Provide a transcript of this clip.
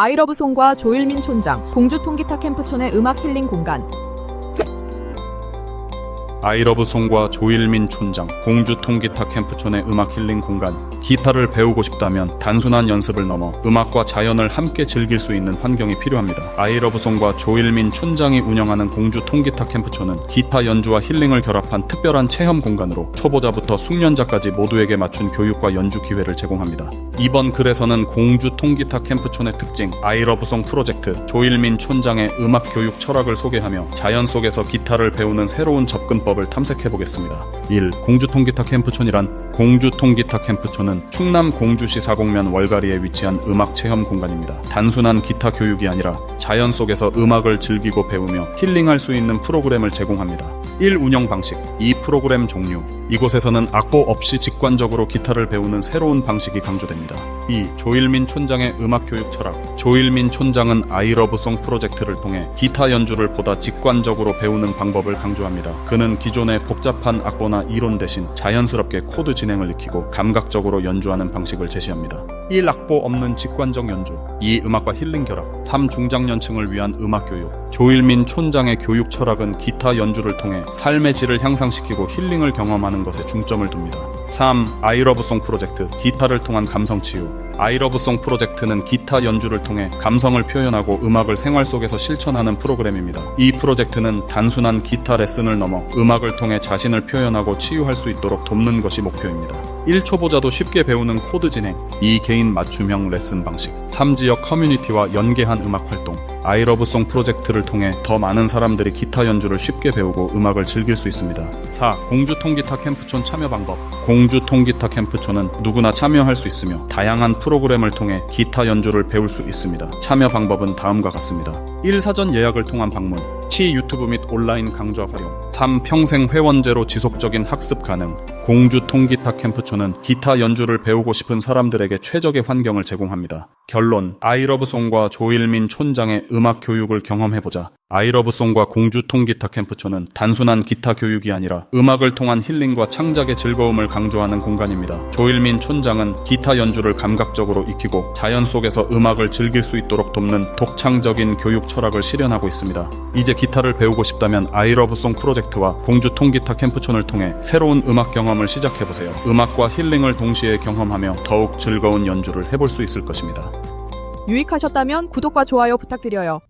아이러브송과 조일민 촌장, 공주 통기타 캠프촌의 음악 힐링 공간. 아이러브 송과 조일민 촌장, 공주 통기타 캠프촌의 음악 힐링 공간. 기타를 배우고 싶다면 단순한 연습을 넘어 음악과 자연을 함께 즐길 수 있는 환경이 필요합니다. 아이러브 송과 조일민 촌장이 운영하는 공주 통기타 캠프촌은 기타 연주와 힐링을 결합한 특별한 체험 공간으로 초보자부터 숙련자까지 모두에게 맞춘 교육과 연주 기회를 제공합니다. 이번 글에서는 공주 통기타 캠프촌의 특징, 아이러브송 프로젝트, 조일민 촌장의 음악 교육 철학을 소개하며 자연 속에서 기타를 배우는 새로운 접근법을 탐색해 보겠습니다. 1. 공주 통기타 캠프촌이란 공주 통기타 캠프촌은 충남 공주시 사곡면 월가리에 위치한 음악 체험 공간입니다. 단순한 기타 교육이 아니라 자연 속에서 음악을 즐기고 배우며 힐링할 수 있는 프로그램을 제공합니다. 1. 운영 방식 2. 프로그램 종류 이곳에서는 악보 없이 직관적으로 기타를 배우는 새로운 방식이 강조됩니다. 2. 조일민 촌장의 음악 교육 철학 조일민 촌장은 아이러브송 프로젝트를 통해 기타 연주를 보다 직관적으로 배우는 방법을 강조합니다. 그는 기존의 복잡한 악보나 이론 대신 자연스럽게 코드 진행을 익히고 감각적으로 연주하는 방식을 제시합니다. 1. 악보 없는 직관적 연주 2. 음악과 힐링 결합 3. 중장년층을 위한 음악 교육 조일민 촌장의 교육 철학은 기타 연주를 통해 삶의 질을 향상시키고 힐링을 경험하는 것에 중점을 둡니다. 3. 아이러브송 프로젝트 기타를 통한 감성 치유 아이러브송 프로젝트는 기타 연주를 통해 감성을 표현하고 음악을 생활 속에서 실천하는 프로그램입니다. 이 프로젝트는 단순한 기타 레슨을 넘어 음악을 통해 자신을 표현하고 치유할 수 있도록 돕는 것이 목표입니다. 1초보자도 쉽게 배우는 코드 진행 2. 개인 맞춤형 레슨 방식 3. 지역 커뮤니티와 연계한 음악 활동 아이러브송 프로젝트를 통해 더 많은 사람들이 기타 연주를 쉽게 배우고 음악을 즐길 수 있습니다. 4. 공주 통기타 캠프촌 참여 방법 공주 통기타 캠프촌은 누구나 참여할 수 있으며 다양한 프로그램을 통해 기타 연주를 배울 수 있습니다. 참여 방법은 다음과 같습니다. 1. 사전 예약을 통한 방문 2. 유튜브 및 온라인 강좌 활용 3. 평생 회원제로 지속적인 학습 가능 공주 통기타 캠프촌은 기타 연주를 배우고 싶은 사람들에게 최적의 환경을 제공합니다. 결론 아이러브송과 조일민 촌장의 음악 교육을 경험해보자. 아이러브송과 공주 통기타 캠프촌은 단순한 기타 교육이 아니라 음악을 통한 힐링과 창작의 즐거움을 강조하는 공간입니다. 조일민 촌장은 기타 연주를 감각적으로 익히고 자연 속에서 음악을 즐길 수 있도록 돕는 독창적인 교육 철학을 실현하고 있습니다. 이제 기타를 배우고 싶다면 아이러브송 프로젝트와 공주 통기타 캠프촌을 통해 새로운 음악 경험을 시작해보세요. 음악과 힐링을 동시에 경험하며 더욱 즐거운 연주를 해볼 수 있을 것입니다. 유익하셨다면 구독과 좋아요 부탁드려요.